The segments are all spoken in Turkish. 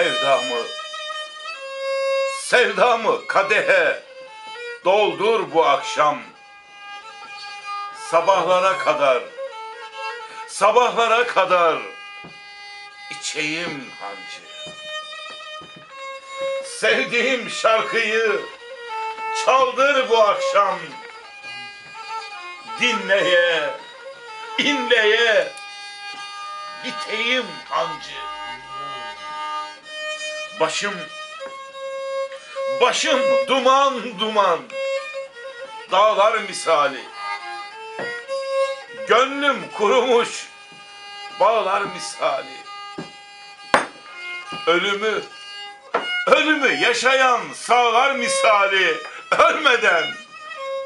Sevdamı, sevdamı kadehe doldur bu akşam. Sabahlara kadar, sabahlara kadar içeyim hancı. Sevdiğim şarkıyı çaldır bu akşam. Dinleye, inleye, biteyim hancı. Başım, başım duman duman, dağlar misali. Gönlüm kurumuş, bağlar misali. Ölümü, ölümü yaşayan sağlar misali. Ölmeden,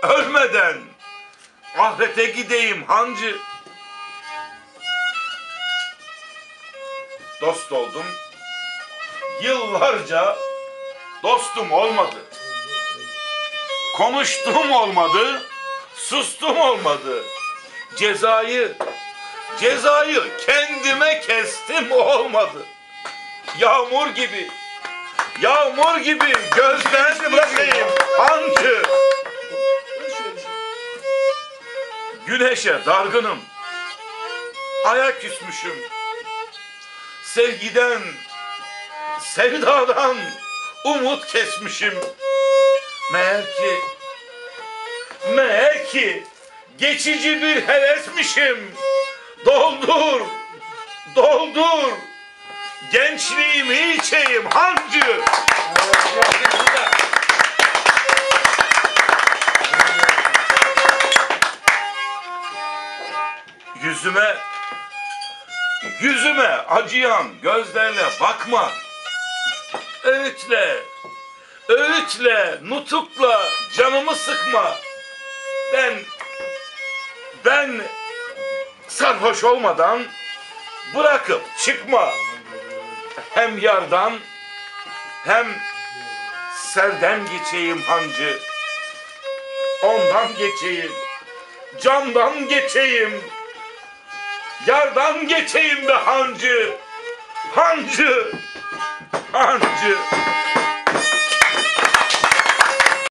ölmeden ahirete gideyim hancı. Dost oldum, yıllarca dostum olmadı. Konuştum olmadı, sustum olmadı. Cezayı, cezayı kendime kestim olmadı. Yağmur gibi, yağmur gibi gözden düşeyim hancı. Güneşe dargınım, aya küsmüşüm. Sevgiden, sevdadan umut kesmişim. Meğer ki, meğer ki geçici bir hevesmişim. Doldur, doldur. Gençliğimi içeyim hancı. Yüzüme, yüzüme acıyan gözlerle bakma. Öğütle, öğütle, nutukla canımı sıkma. Ben, ben sarhoş olmadan bırakıp çıkma. Hem yardan hem serden geçeyim hancı. Ondan geçeyim, candan geçeyim. Yardan geçeyim be hancı. Hancı. Hancı.